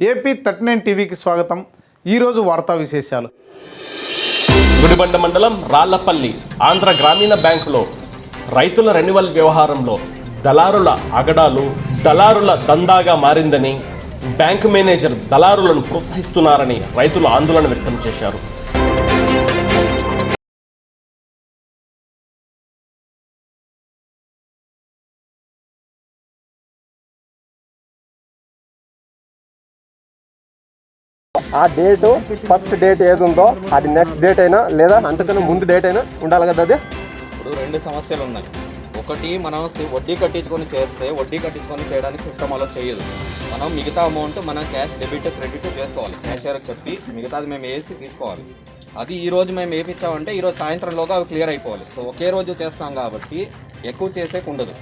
AP thirty nine టీవీకి స్వాగతం. ఈరోజు వార్తా విశేషాలు. గుడిబండ మండలం రాళ్ళపల్లి ఆంధ్ర గ్రామీణ బ్యాంకులో రైతుల రెన్యువల్ వ్యవహారంలో దళారుల అగడాలు దళారుల దందాగా మారిందని బ్యాంకు మేనేజర్ దళారులను ప్రోత్సహిస్తున్నారని రైతులు ఆందోళన వ్యక్తం చేశారు. ఆ డేట్ ఫస్ట్ డేట్ ఏది ఉందో అది నెక్స్ట్ డేట్ అయినా లేదా అంతకన్నా ముందు డేట్ అయినా ఉండాలి కదా అది? ఇప్పుడు రెండు సమస్యలు ఉన్నాయి. ఒకటి మనం వడ్డీ కట్టించుకొని చేస్తే వడ్డీ కట్టించుకొని చేయడానికి సిస్టమ్ అలా చేయదు. మనం మిగతా అమౌంట్ మనం క్యాష్ డెబిట్ క్రెడిట్ చేసుకోవాలి. క్యాషియర్కి చెప్పి మిగతాది మేము వేసి తీసుకోవాలి. అది ఈ రోజు మేము వేపించామంటే ఈరోజు సాయంత్రంలోగా అవి క్లియర్ అయిపోవాలి. సో ఒకే రోజు చేస్తాం కాబట్టి ఎక్కువ చేసేకు ఉండదు.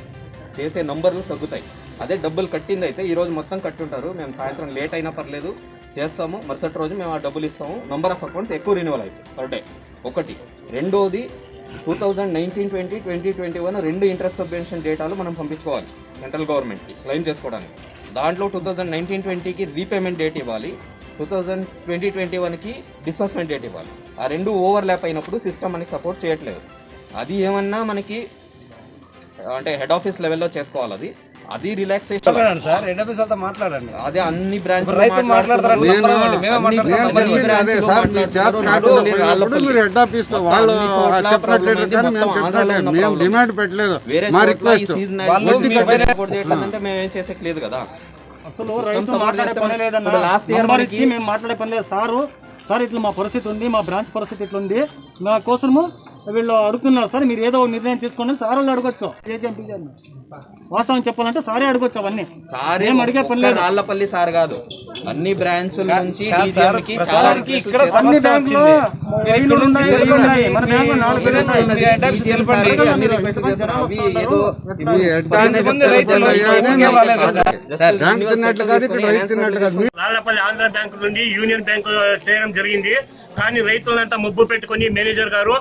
చేసే నంబర్లు తగ్గుతాయి. అదే డబ్బులు కట్టింది అయితే ఈరోజు మొత్తం మొత్తం కట్టుంటారు. మేము సాయంత్రం లేట్ అయినా పర్లేదు. చేస్తాము. మరుసటి రోజు మేము ఆ డబ్బులు ఇస్తాము. నంబర్ ఆఫ్ అకౌంట్స్ ఎక్కువ రెన్యువల్ అవుతాయి పర్ డే ఒకటి. రెండోది two thousand nineteen twenty twenty twenty one రెండు ఇంట్రెస్ట్ సబ్వెన్షన్ డేటాలు మనం పంపించుకోవాలి సెంట్రల్ గవర్నమెంట్కి క్లెయిమ్ చేసుకోవడానికి. దాంట్లో టూ థౌజండ్ నైన్టీన్ ట్వంటీకి రీపేమెంట్ డేట్ ఇవ్వాలి. టూ థౌజండ్ ట్వంటీ ట్వంటీ వన్కి డిస్బర్స్మెంట్ డేట్ ఇవ్వాలి. ఆ రెండు ఓవర్ ల్యాప్ అయినప్పుడు సిస్టమ్ మనకి సపోర్ట్ చేయట్లేదు. అది ఏమన్నా మనకి అంటే హెడ్ ఆఫీస్ లెవెల్లో చేసుకోవాలి అది. అది రిలాక్సేషన్ సార్ హెడ్ ఆఫీస్ వాళ్ళతో మాట్లాడండి. అదే అన్ని బ్రాంచ్ మాట్లాడతారు? హెడ్ ఆఫీస్లో వాళ్ళు మేము డిమాండ్ పెట్టలేదు. మా రిక్వెస్ట్. మేము కదా. అసలు రైతు మాట్లాడే పని లేదన్న. ఇచ్చి మేము మాట్లాడే పని లేదు. సారు సార్ ఇట్లా మా పరిస్థితి ఉంది మా బ్రాంచ్ పరిస్థితి ఇట్లా ఉంది మా కోసము వీళ్ళు అడుగుతున్నారు సార్ మీరు ఏదో నిర్ణయం తీసుకోండి సార్ వాళ్ళు అడగొచ్చు. ఏజెంట్ వాస్తవం చెప్పాలంటే సారే అడగొచ్చు అవన్నీ. సారే ఏం అడిగే పని లేదు. రాళ్ళపల్లి సార్ కాదు. అన్ని బ్రాంచుల నుంచి ఇక్కడ రాళ్ళపల్లి ఆంధ్ర బ్యాంకు నుండి యూనియన్ బ్యాంకు చేయడం జరిగింది. కానీ రైతులంతా మబ్బు పెట్టుకొని మేనేజర్ గారు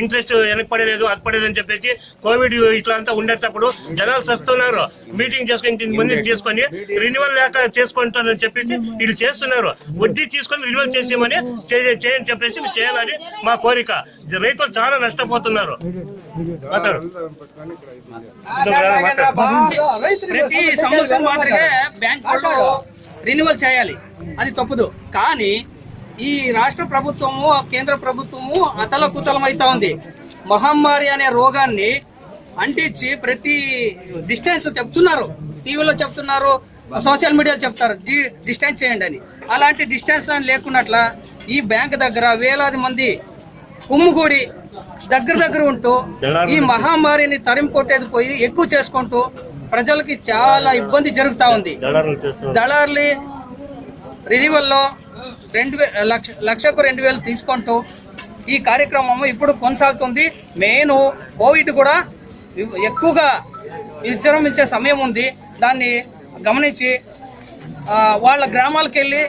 ఇంట్రెస్ట్ వెనక్కి పడలేదు అది పడలేదు అని చెప్పేసి కోవిడ్ ఇట్లా అంతా ఉండేటప్పుడు జనాలు వస్తున్నారు మీటింగ్ చేసుకొని ఇంత మంది చేసుకొని రినివల్ లేక చేసుకుంటారని చెప్పేసి వీళ్ళు చేస్తున్నారు. వడ్డీ తీసుకొని రినివల్ చేసేయమని చేయ- చేయని చెప్పేసి మీరు చేయాలని మా కోరిక. రైతులు చాలా నష్టపోతున్నారు. ప్రతి సంవత్సరం మాదిరిగా బ్యాంక్ రెన్యువల్ చేయాలి. అది తప్పదు. కానీ ఈ రాష్ట్ర ప్రభుత్వము కేంద్ర ప్రభుత్వము అతల కుతలం అవుతా ఉంది. మహమ్మారి అనే రోగాన్ని అంటించి ప్రతి డిస్టెన్స్ చెప్తున్నారు. టీవీలో చెప్తున్నారు. సోషల్ మీడియాలో చెప్తారు డి- డిస్టెన్స్ చేయండి అని. అలాంటి డిస్టెన్స్ అని లేకున్నట్ల ఈ బ్యాంక్ దగ్గర వేలాది మంది కుమ్ముగూడి దగ్గర దగ్గర ఉంటూ ఈ మహమ్మారిని తరిమి కొట్టేది పోయి ఎక్కువ చేసుకుంటూ ప్రజలకి చాలా ఇబ్బంది జరుగుతా ఉంది. దళార్లు రెన్యువల్లో రెండు లక్ష లక్షకు రెండు వేలు తీసుకుంటూ ఈ కార్యక్రమం ఇప్పుడు కొనసాగుతుంది. మెయిన్ కోవిడ్ కూడా ఎక్కువగా విజృంభించే సమయం ఉంది. దాన్ని గమనించి వాళ్ళ గ్రామాలకు వెళ్ళి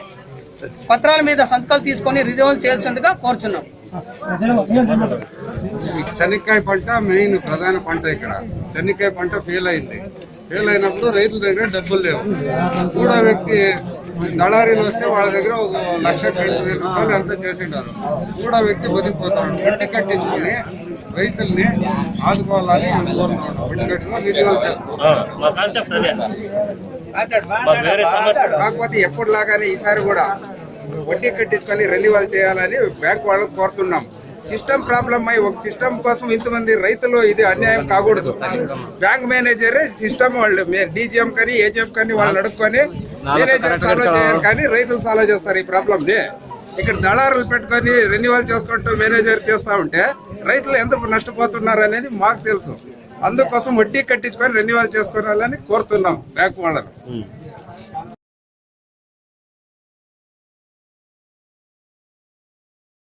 పత్రాల మీద సంతకాలు తీసుకొని రిజర్వల్ చేయాల్సిందిగా కోరుచున్నాం. చెనక్కాయ పంట మెయిన్ ప్రధాన పంట ఇక్కడ. చెనక్కాయ పంట ఫెయిల్ అయింది. ఫెయిల్ అయినప్పుడు రైతుల దగ్గర డబ్బులు లేవు. మూడో వ్యక్తి దళారీలు వస్తే వాళ్ళ దగ్గర ఒక లక్ష రెండు వేల రూపాయలు ఎంత చేసిండారు. మూడో వ్యక్తి బతికిపోతాడు వడ్డీ కట్టించుకొని రైతుల్ని ఆదుకోవాలని మేము కోరుతున్నాం. వడ్డీ కట్టుకొని రిజీవల్ చేసుకోవాలి. కాకపోతే ఎప్పుడులాగానే ఈసారి కూడా వడ్డీ కట్టించుకొని రెన్యువల్ చేయాలని బ్యాంక్ వాళ్ళకి కోరుతున్నాం. సిస్టమ్ ప్రాబ్లం అయి ఒక సిస్టమ్ కోసం ఇంతమంది రైతులు ఇది అన్యాయం కాకూడదు. బ్యాంక్ మేనేజర్ సిస్టమ్ వాళ్ళు డీజీఎం కానీ ఏజీఎం కానీ వాళ్ళని అడుక్కొని మేనేజర్ సాల్వ్ చేయాలి కానీ రైతులు సాల్వ్ చేస్తారు ఈ ప్రాబ్లమ్ని. ఇక్కడ దళారులు పెట్టుకొని రెన్యువల్ చేసుకుంటూ మేనేజర్ చేస్తా ఉంటే రైతులు ఎంత నష్టపోతున్నారు అనేది మాకు తెలుసు. అందుకోసం వడ్డీ కట్టించుకొని రెన్యువల్ చేసుకోవాలని కోరుతున్నాం బ్యాంక్ వాళ్ళని. Hmm.